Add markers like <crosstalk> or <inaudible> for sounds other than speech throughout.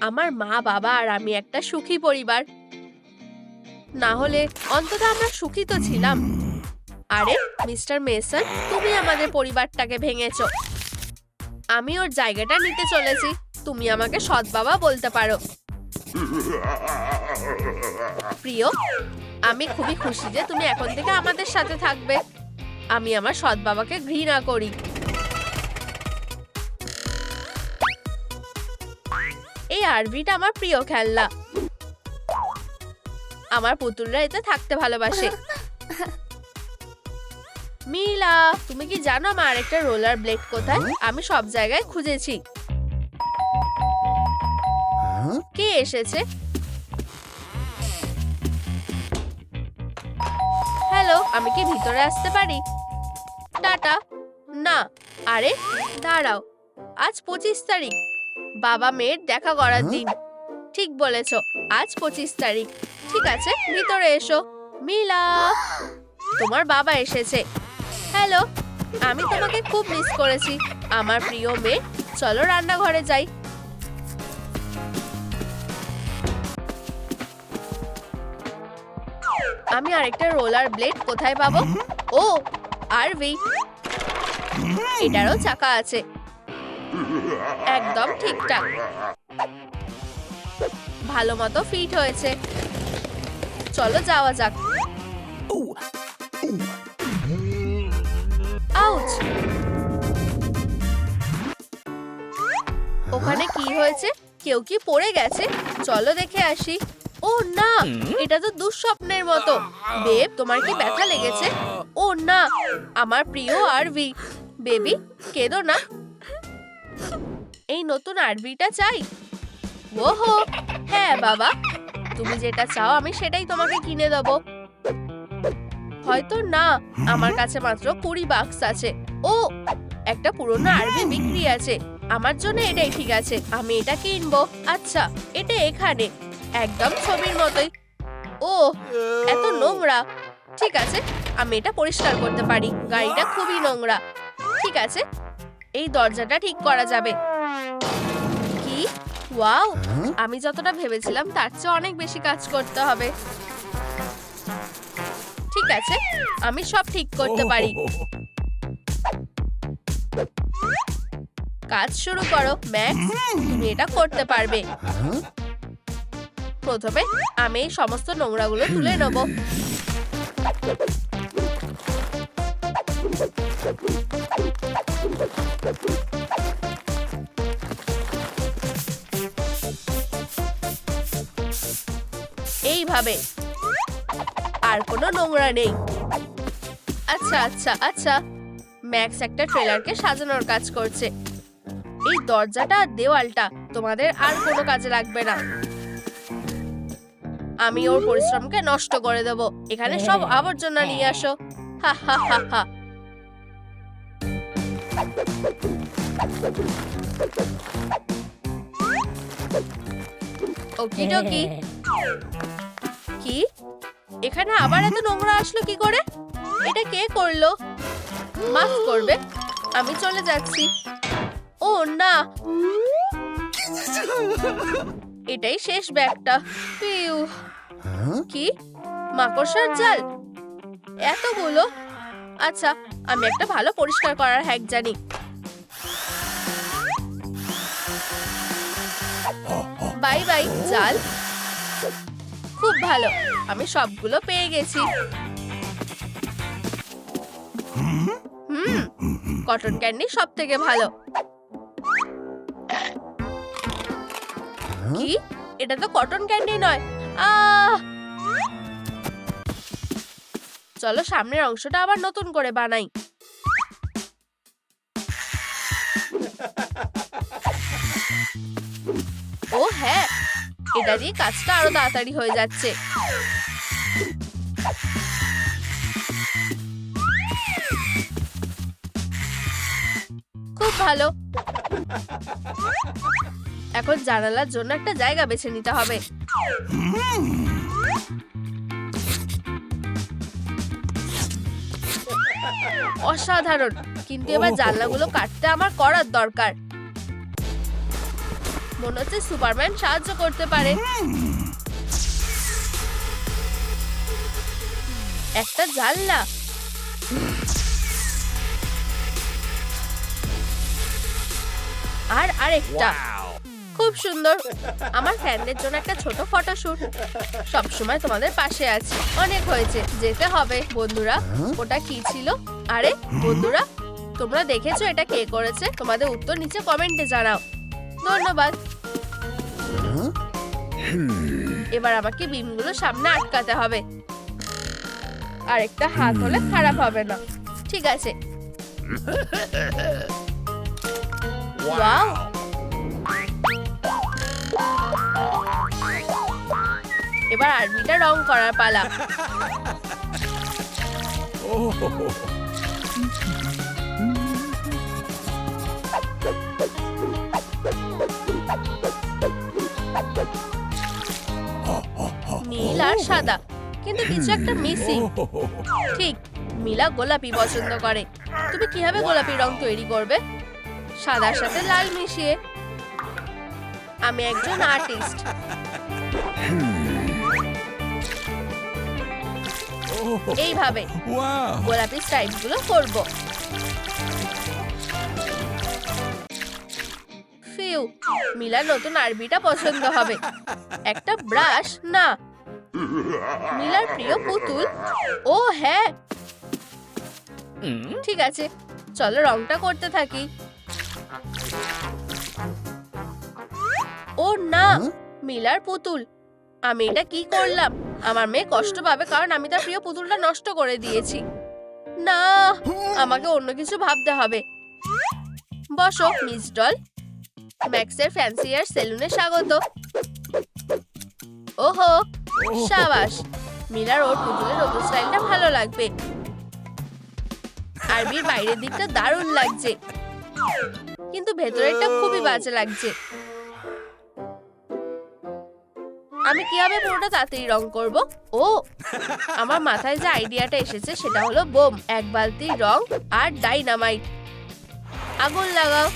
আমার মা, বাবা আর আমি একটা সুখী পরিবার। না হলে অন্তত আমরা সুখী তো ছিলাম। আরে, মিস্টার মেসন, তুমি আমাদের পরিবারটাকে ভেঙেছো। আমি ওর জায়গাটা নিতে চলেছি। তুমি আমাকে সৎ বাবা বলতে পারো। প্রিয়, আমি খুবই খুশি যে তুমি এখন থেকে আমাদের সাথে থাকবে। আমি আমার সৎ বাবাকে ঘৃণা করি। এই আরভিটা আমার প্রিয় খেলনা। আমার পুতুলরা এতে থাকতে ভালোবাসে। মিলা, তুমি কি জানো আমার আরেকটা রোলার ব্লেড কোথায়? আমি সব জায়গায় খুঁজেছি। কে এসেছে? হ্যালো, আমি কি ভিতরে আসতে পারি? টাটা। না, আরে, দাঁড়াও। আজ পঁচিশ তারিখ। বাবা মেয়ের দেখা করার দিন। ঠিক বলেছ আজ পঁচিশ তারিখ। ঠিক আছে ভিতরে এসো। মিলা তোমার বাবা এসেছে। হ্যালো আমি তোমাকে খুব মিস করেছি। আমার প্রিয় মেয়ে চলো রান্নাঘরে যাই। আমি আরেকটা রোলার ব্লেড কোথায় পাবো? ও আরভি। এটারও চাকা আছে। একদম ঠিকঠাক। ভালো মতো ফিট হয়েছে। চলো যাওয়া যাক। আউচ ওখানে কি হয়েছে? কেউ কি পড়ে গেছে? চলো দেখে আসি। ও না, এটা তো দুঃস্বপ্নের মতো। বেব, তোমার কি ব্যথা লেগেছে? ও না, আমার প্রিয় আরভি। বেবি, কেঁদো না। এই নতুন আরভিটা চাই? ওহো হ্যাঁ বাবা। তুমি যেটা চাও আমি সেটাই তোমাকে কিনে দেবো। হয়তো না, আমার কাছে মাত্র কুড়ি বাক্স আছে। ও, একটা পুরনো আরবি বিক্রি আছে। আমার জন্য এটাই ঠিক আছে, আমি এটা কিনবো। আচ্ছা এটা এখানে, একদম ছবির মতোই। ও, এত নোংরা। ঠিক আছে, আমি এটা পরিষ্কার করতে পারি। গাড়িটা খুবই নোংরা। ঠিক আছে এই দরজাটা ঠিক করা যাবে। কি? ওয়াও! আমি যতটা ভেবেছিলাম তার চেয়ে অনেক বেশি কাজ করতে হবে। ঠিক আছে আমি সব ঠিক করতে পারি। কাজ শুরু করো ম্যাক্স। তুমি এটা করতে পারবে। প্রথমে আমি এই সমস্ত নোংরাগুলো তুলে নেব। এইভাবে। আর কোনো নোংরা নেই। আচ্ছা আচ্ছা আচ্ছা। ম্যাক্স একটা ট্রেলারকে সাজানোর কাজ করছে। এই দরজাটা আর দেওয়ালটা তোমাদের আর কোনো কাজে লাগবে না। আমি ওর পরিশ্রমকে নষ্ট করে দেব। এখানে সব আবর্জনা নিয়ে আসো। হা হা হা হা। ওকি ডকি কি? এখানে আবার এত নোংরা আসলো কি করে? এটা কে করল? মাফ করবে আমি চলে যাচ্ছি। ও না। এটাই শেষ ব্যাগটা। পিউ। কি? মাকড়সার জাল। এতগুলো? আচ্ছা আমি একটা ভালো পরিষ্কার করার হ্যাক জানি। বাই বাই জাল। খুব ভালো আমি সবগুলো পেয়ে গেছি। হুম কটন ক্যান্ডি সব থেকে ভালো কি? এটা তো কটন ক্যান্ডি নয়। আহ চলো সামনের অংশটা আবার নতুন করে বানাই। ও হ্যাঁ এটা দিয়ে কাজটা আরও তাড়াতাড়ি হয়ে যাচ্ছে। খুব ভালো। এখন জানালার জন্য একটা জায়গা বেছে নিতে হবে। অসাধারণ। কিন্তু এবার জানলাগুলো কাটতে আমার করার দরকার। মনে হচ্ছে সুপারম্যান সাহায্য করতে পারে। একটা জানলা। আর আরেকটা। খুব সুন্দর। আমার ফ্যানদের জন্য একটা ছোট ফটোশুট। সবসময় তোমাদের পাশে আছি। অনেক হয়েছে। যেতে হবে বন্ধুরা। ওটা কি ছিল? আরে বন্ধুরা তোমরা দেখেছ এটা কে করেছে? তোমাদের উত্তর নিচে কমেন্টে জানাও। ধন্যবাদ। এবার আমাকে বিমগুলো সামনে আটকাতে হবে। আরেকটা হাত হলে খারাপ হবে না। ঠিক আছে। এবার আরবিটা রং করার পালা। <laughs> নীল আর সাদা, কিন্তু কিছু একটা মিসিং ঠিক, মিলা গোলাপি পছন্দ করে। তুমি কীভাবে গোলাপি রং তৈরি করবে? সাদার সাথে লাল মিশিয়ে। আমি একজন আর্টিস্ট এইভাবে। গোলাপি স্ট্রাইপগুলো করব। ফিউ মিলার নতুন আরবিটা পছন্দ হবে। একটা ব্রাশ না। মিলার প্রিয় পুতুল। ও হ্যাঁ। ঠিক আছে চলো রংটা করতে থাকি। ও না। মিলার পুতুল। আমি এটা কি করলাম? আমার মেয়ে কষ্ট পাবে কারণ আমি তার প্রিয় পুতুলটা নষ্ট করে দিয়েছি। না, আমাকে অন্য কিছু ভাবতে হবে। বসো, মিস ডল। ম্যাক্সের ফ্যান্সি ফ্যান্সিয়ার সেলুনে স্বাগত। ওহো, সাবাস। মিলার ওর পুতুলের নতুন স্টাইলটা ভালো লাগবে। আরবির বাইরের দিকটা দারুণ লাগছে। কিন্তু ভেতরেরটা খুবই বাজে লাগছে। আমি কীভাবে পুরোটা তাড়াতাড়ি রং করব? ও, আমার মাথায় যে আইডিয়াটা এসেছে সেটা হলো বোম, এক বালতি রং আর ডাইনামাইট। আগুন লাগাও।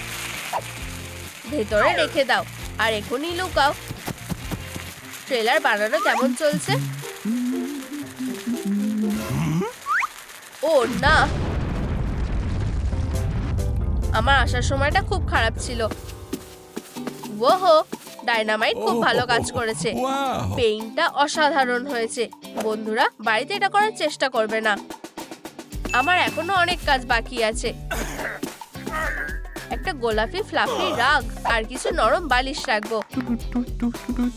ভেতরে রেখে দাও, আর এখনই লুকাও। ট্রেলার বানানো কেমন চলছে? ও, না। আমার আসার সময়টা খুব খারাপ ছিল। ওহো! ডাইনামাইট খুব ভালো কাজ করেছে! পেইন্টটা অসাধারণ হয়েছে। বন্ধুরা বাড়িতে এটা করার চেষ্টা করবে না। আমার এখনও অনেক কাজ বাকি আছে। একটা গোলাপি ফ্লাফি রাগ আর কিছু নরম বালিশ রাখব।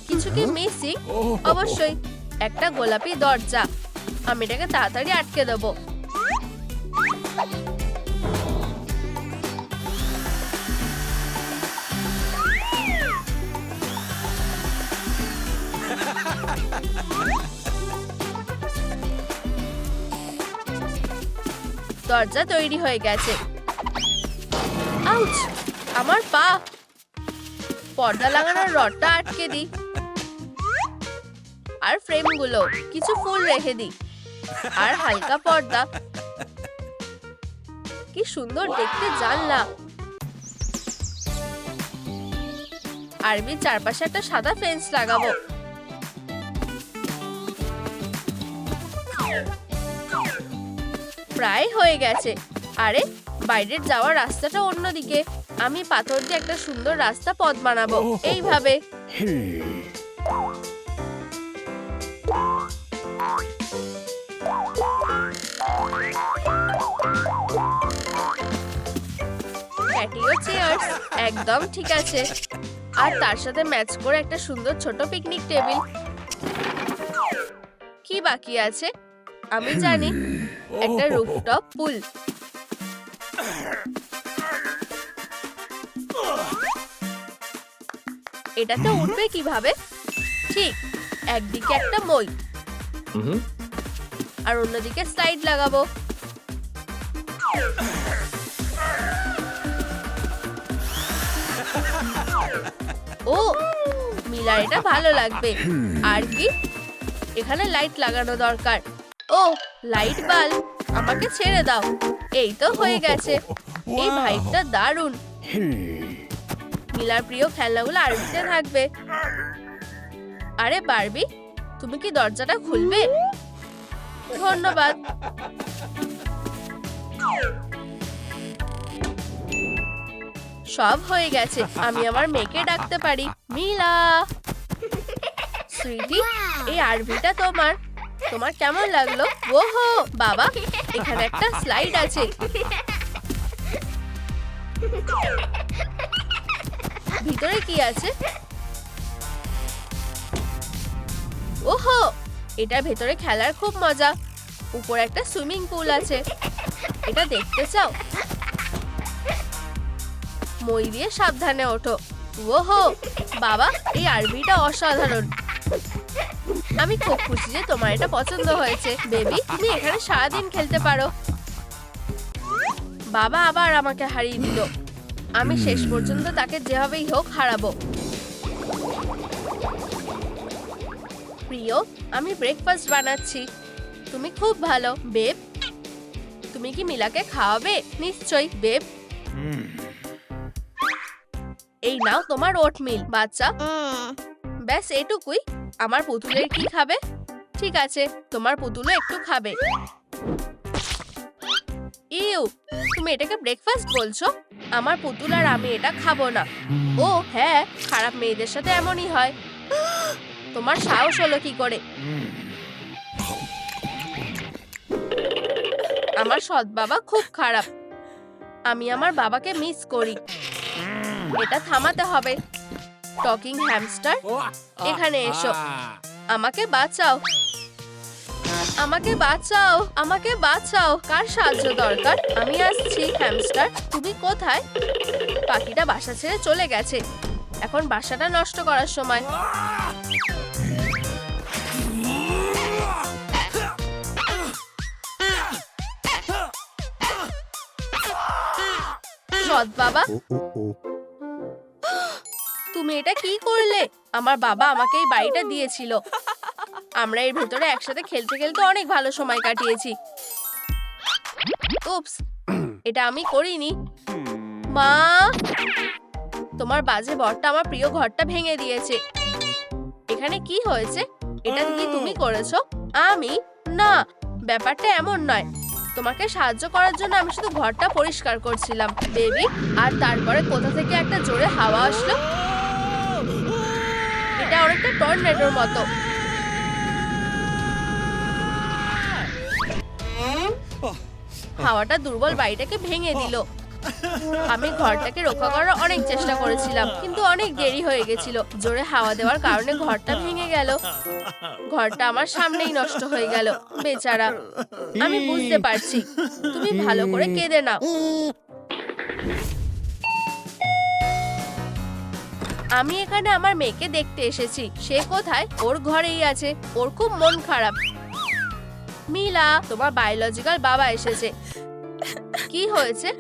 কিছু কি মিসিং? অবশ্যই। একটা গোলাপি দরজা। আমি এটাকে তাড়াতাড়ি আটকে দেবো। দরজা তৈরি হয়ে গেছে। আউচ, আমার পা। পর্দা লাগানোর রডটা আটকে দিই আর ফ্রেমগুলো, কিছু ফুল রেখে দিই আর হালকা পর্দা। কি সুন্দর দেখতে জানলা। আরবি চারপাশে একটা সাদা ফেন্স লাগাবো। প্রায় হয়ে গেছে। আরে বাইরের যাওয়ার রাস্তাটা অন্যদিকে। আমি পাথর দিয়ে একটা সুন্দর রাস্তা পথ বানাবো। এইভাবে। একদম ঠিক আছে। আর তার সাথে ম্যাচ করে একটা সুন্দর ছোট পিকনিক টেবিল কি বাকি আছে? আমি জানি। একটা রুফটপ পুল এটাতে উঠবে কীভাবে? ঠিক একদিকে একটা মই। আর অন্যদিকে স্লাইড লাগাবো। ও মিলার এটা ভালো লাগবে। আর কি? এখানে লাইট লাগানো দরকার। ও, লাইট বাল্ব, আমাকে ছেড়ে দাও। এই তো হয়ে গেছে। এই ভাইবটা দারুণ। মিলার প্রিয় খেলনাগুলো আরবিতে থাকবে। আরে বারবি, তুমি কি দরজাটা খুলবে? ধন্যবাদ। সব হয়ে গেছে। আমি আমার মেয়েকে ডাকতে পারি। মিলা! সুইটি এই আরভিটা তোমার। তোমার কেমন লাগল? ওহো, বাবা, এখানে একটা স্লাইড আছে। ভিতরে কি আছে? ওহো এটা ভেতরে খেলার খুব মজা। উপরে একটা সুইমিং পুল আছে। এটা দেখতে চাও? মই দিয়ে সাবধানে ওঠো। ওহো, বাবা, এই আরবিটা অসাধারণ। আমি খুব খুশি যে তোমার এটা পছন্দ হয়েছে। বেবি তুমি এখানে সারাদিন খেলতে পারো। বাবা আবার আমাকে হারিয়ে দিল। আমি শেষ পর্যন্ত তাকে যেভাবেই হোক হারাবো। প্রিয় আমি ব্রেকফাস্ট বানাচ্ছি। তুমি খুব ভালো বেব। তুমি কি মিলাকে খাওয়াবে? নিশ্চয়ই বেব। এই নাও তোমার ওটমিল বাচ্চা। ব্যাস এটুকুই। আমার পুতুলের কি খাবে? ঠিক আছে, তোমার পুতুলও একটু খাবে। ইউ, তুমি এটাকে ব্রেকফাস্ট বলছো? আমার পুতুল আর আমি এটা খাব না। ও হ্যাঁ খারাপ মেয়েদের সাথে এমনই হয়। তোমার সাহস হলো কি করে? আমার সৎ বাবা খুব খারাপ। আমি আমার বাবাকে মিস করি। এটা থামাতে হবে। Talking hamster. এখানে এসো। আমাকে বাঁচাও। আমাকে বাঁচাও। আমাকে বাঁচাও। কার সাহায্য দরকার? আমি আসছি হ্যামস্টার। তুমি কোথায়? পাখিটা বাসা ছেড়ে চলে গেছে। এখন বাসাটা নষ্ট করার সময়। সৎ বাবা। তুমি এটা কি করলে? আমার বাবা আমাকে এই বাড়িটা দিয়েছিল। আমরা এর ভেতরে একসাথে খেলতে খেলতে অনেক ভালো সময় কাটিয়েছি। উপস এটা আমি করিনি। মা! তোমার বাজে বরটা আমার প্রিয় ঘরটা ভেঙে দিয়েছে। এখানে কি হয়েছে? এটা কি তুমি করেছ? আমি? না, ব্যাপারটা এমন নয়। তোমাকে সাহায্য করার জন্য আমি শুধু ঘরটা পরিষ্কার করছিলাম। বেবি, আর তারপরে কোথা থেকে একটা জোরে হাওয়া আসলো? এটা অনেকটা টর্নেডোর মতো। হাওয়াটা দুর্বল বাড়িটাকে ভেঙে দিল। আমি ঘরটাকে রক্ষা করার অনেক চেষ্টা করেছিলাম, কিন্তু অনেক দেরি হয়ে গেছিল। জোরে হাওয়া দেওয়ার কারণে ঘরটা ভেঙে গেল। ঘরটা আমার সামনেই নষ্ট হয়ে গেল, বেচারা। আমি বুঝতে পারছি। তুমি ভালো করে কেঁদে নাও। আমি এখানে আমার মেয়েকে দেখতে এসেছি। সে কোথায়? ওর ঘরেই আছে। ওর খুব মন খারাপ। মিলা, তোমার বায়োলজিক্যাল বাবা এসেছে। কি হয়েছে?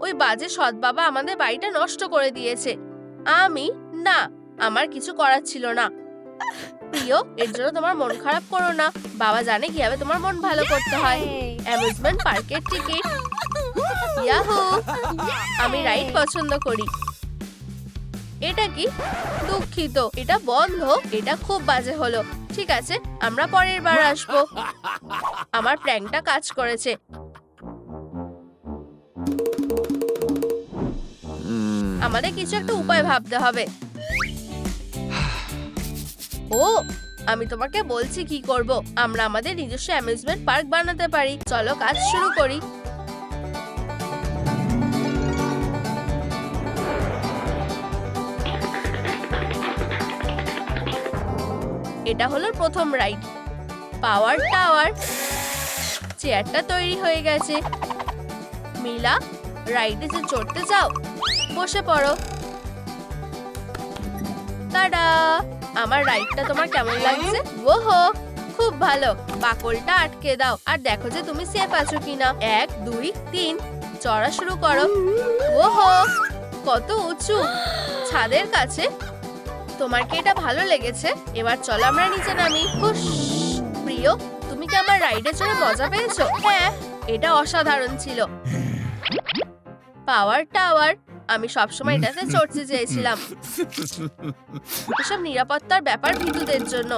ওই বাজে সৎ বাবা আমাদের বাড়িটা নষ্ট করে দিয়েছে। আমি? না, আমার কিছু করার ছিল না। প্রিয়, এর জন্য তোমার মন খারাপ করো না। বাবা জানে কীভাবে তোমার মন ভালো করতে হয়। অ্যামিউজমেন্ট পার্কের টিকিট ইয়াহু আমি রাইড পছন্দ করি। এটা কি? দুঃখিত, এটা বন্ধ, এটা খুব বাজে হলো। ঠিক আছে, আমরা পরের বার আসব। আমার প্র্যাঙ্কটা কাজ করেছে। আমাদের কিছু একটা উপায় ভাবতে হবে। ও, আমি তোমাকে বলছি কি করব? আমরা আমাদের নিজস্ব অ্যামিউজমেন্ট পার্ক বানাতে পারি। চলো কাজ শুরু করি। এটা হলো প্রথম রাইড। পাওয়ার টাওয়ার। চেয়ারটা তৈরি হয়ে গেছে। মিলা, রাইডে যে চড়তে চাও বসে পড়ো। টাডা আমার রাইডটা তোমার কেমন লাগছে? ওহো, খুব ভালো। বাকলটা আটকে দাও। আর দেখো যে তুমি সেফ আছো কিনা। এক, দুই, তিন, চড়া শুরু করো। ওহো, কত উঁচু। ছাদের কাছে তোমার কি এটা ভালো লেগেছে? এবার চলো আমরা নিচে নামি। প্রিয় তুমি কি আমার রাইডে চড়ে মজা পেয়েছ? হ্যাঁ এটা অসাধারণ ছিল। পাওয়ার টাওয়ার আমি সবসময় এটাতে চড়তে চেয়েছিলাম। এসব নিরাপত্তার ব্যাপার ভীতুদের জন্য।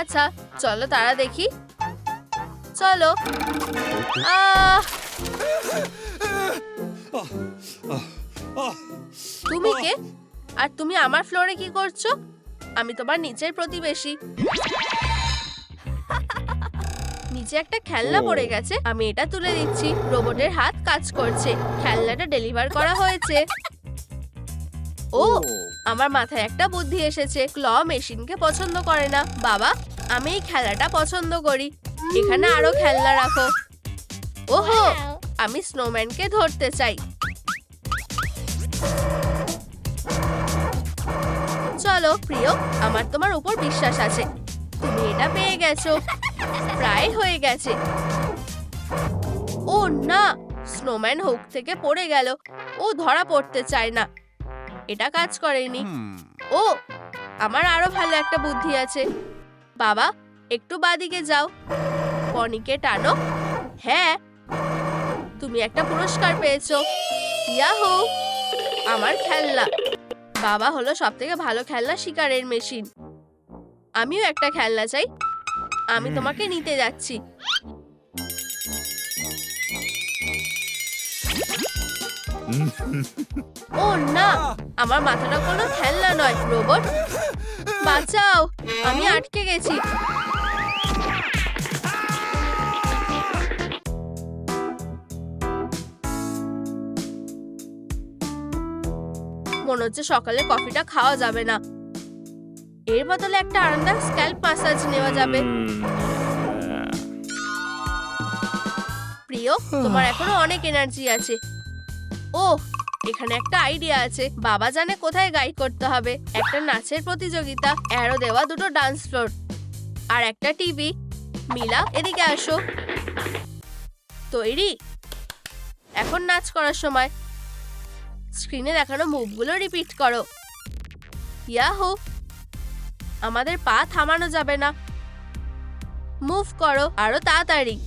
আচ্ছা চলো তারা দেখি। চলো। আহ তুমি কে? আর তুমি আমার ফ্লোরে কি করছ? আমি তোমার নিচের প্রতিবেশী। নিচে একটা খেলনা পড়ে গেছে আমি এটা তুলে দিচ্ছি। রোবটের হাত কাজ করছে খেলনাটা ডেলিভার করা হয়েছে। ও আমার মাথায় একটা বুদ্ধি এসেছে ক্ল মেশিনকে পছন্দ করে না। বাবা আমি এই খেলাটা পছন্দ করি। এখানে আরও খেলনা রাখো। ওহো আমি স্নোম্যানকে ধরতে চাই। চলো প্রিয় আমার তোমার উপর বিশ্বাস আছে। তুমি এটা পেয়ে গেছো। প্রায় হয়ে গেছে। ও না স্নোম্যান হুক থেকে পড়ে গেল। ও ধরা পড়তে চায় না। এটা কাজ করেনি। ও আমার আরও ভালো একটা বুদ্ধি আছে। বাবা একটু বাদিকে যাও। পনিকে টানো। হ্যাঁ তুমি একটা পুরস্কার পেয়েছ। ইয়াহু আমার খেলনা। বাবা হলো সব থেকে ভালো খেলনা শিকারের মেশিন। আমিও একটা খেলনা চাই। আমি তোমাকে নিতে যাচ্ছি। ও না আমার মাথাটা কোনো খেলনা নয় রোবট। বাঁচাও আমি আটকে গেছি। মনে হচ্ছে সকালে কফিটা খাওয়া যাবে না। এর বদলে একটা আরামদায়ক স্ক্যাল্প মাসাজ নেওয়া যাবে। প্রিয়, তোমার এখনও অনেক এনার্জি আছে। ও এখানে একটা আইডিয়া আছে। বাবা জানে কোথায় গাইড করতে হবে। একটা নাচের প্রতিযোগিতা অ্যারো দেওয়া দুটো ডান্স ফ্লোর আর একটা টিভি মিলা, এদিকে আসো। তৈরি। এখন নাচ করার সময়। স্ক্রিনে দেখানো মুভগুলো রিপিট করো। ইয়াহু! আমাদের পা থামানো যাবে না। মুভ করো আরও তাড়াতাড়ি।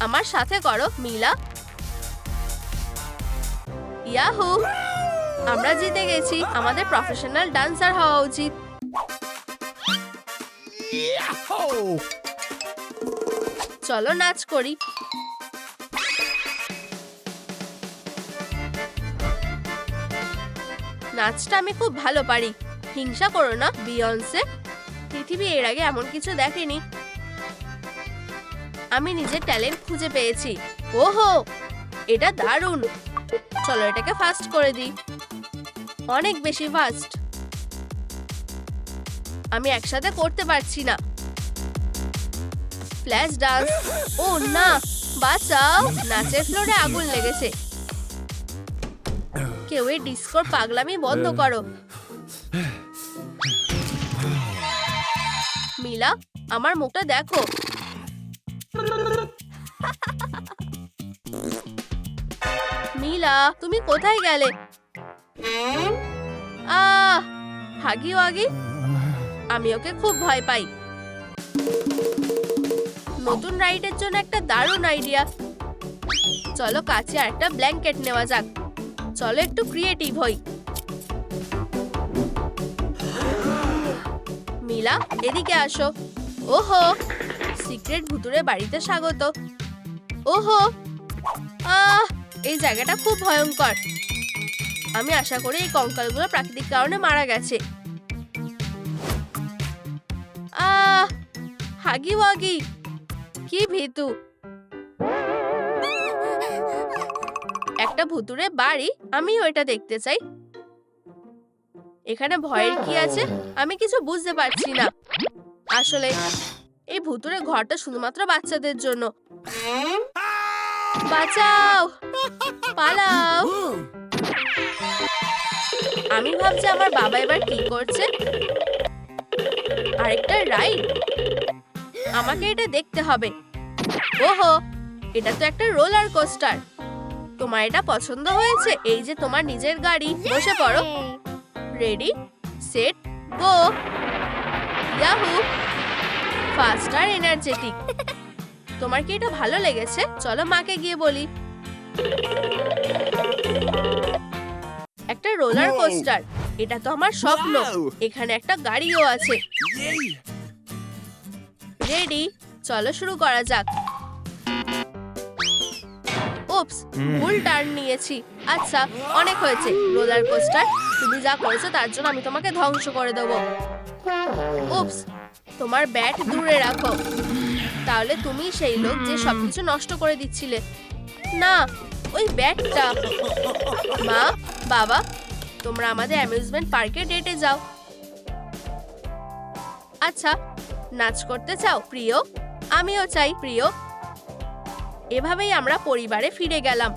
আমার সাথে করো, মিলা। ইয়াহু! আমরা জিতে গেছি। আমাদের প্রফেশনাল ডান্সার হওয়া উচিত। চলো নাচ করি। নাচটা আমি খুব ভালো পারি। হিংসা করো না বিয়ন্সে পৃথিবী এর আগে এমন কিছু দেখেনি। আমি নিজের ট্যালেন্ট খুঁজে পেয়েছি। ওহো, এটা দারুণ। চলো এটাকে ফাস্ট করে দিই। অনেক বেশি ফাস্ট আমি একসাথে করতে পারছি না। ফ্ল্যাশ ডান্স ও না, বাঁচাও। নাচের ফ্লোরে আগুন লেগেছে। কেউ এই ডিস্কোর পাগলামি বন্ধ করো। মিলা, আমার মুখটা দেখো। মিলা, তুমি কোথায় গেলে? আহ হাগি ওয়াগি আমি ওকে খুব ভয় পাই। নতুন রাইডের জন্য একটা দারুণ আইডিয়া চলো কাছে একটা ব্ল্যাঙ্কেট নেওয়া যাক। চলো একটু ক্রিয়েটিভ হই। মিলা, এদিকে আসো। ওহো সিক্রেট ভুতুরে বাড়িতে স্বাগত। ওহো, আহ, এই জায়গাটা খুব ভয়ঙ্কর। আমি আশা করি এই কঙ্কালগুলো প্রাকৃতিক কারণে মারা গেছে। আহ হাগি ওয়াগি কি ভীতু? একটা ভুতুরে বাড়ি আমি ওইটা দেখতে চাই। এখানে ভয়ের কি আছে? আমি কিছু বুঝতে পারছি না। আসলে, এই ভুতুরে ঘরটা শুধুমাত্র বাচ্চাদের জন্য। বাঁচাও! পালাও! আমি ভাবছি আমার বাবা এবার কি করছে? আরেকটা রাইড? আমাকে এটা দেখতে হবে। ওহো এটা তো একটা রোলার কোস্টার। তোমার এটা পছন্দ হয়েছে? এই যে তোমার নিজের গাড়ি। বসে পড়ো। Ready set go yahoo fast আর এনার্জেটিক তোমার কি এটা ভালো লেগেছে? চলো মাকে গিয়ে বলি। একটা রোলার কোস্টার। এটা তো আমার স্বপ্ন। এখানে একটা গাড়িও আছে! রেডি চলো শুরু করা যাক। হুম। ভুল টার্ন নিয়েছি। আচ্ছা অনেক হয়েছে। রোলার কোস্টার তুমি যা করেছ তার জন্য আমি তোমাকে ধ্বংস করে দেবো। উপস তোমার ব্যাট দূরে রাখো। তাহলে তুমি সেই লোক যে সবকিছু নষ্ট করে দিচ্ছিলে। না ওই ব্যাটটা মা বাবা তোমরা আমাদের অ্যামিউজমেন্ট পার্কে ডেটে যাও। আচ্ছা নাচ করতে চাও প্রিয়? আমিও চাই প্রিয়। এভাবেই আমরা পরিবারে ফিরে গেলাম।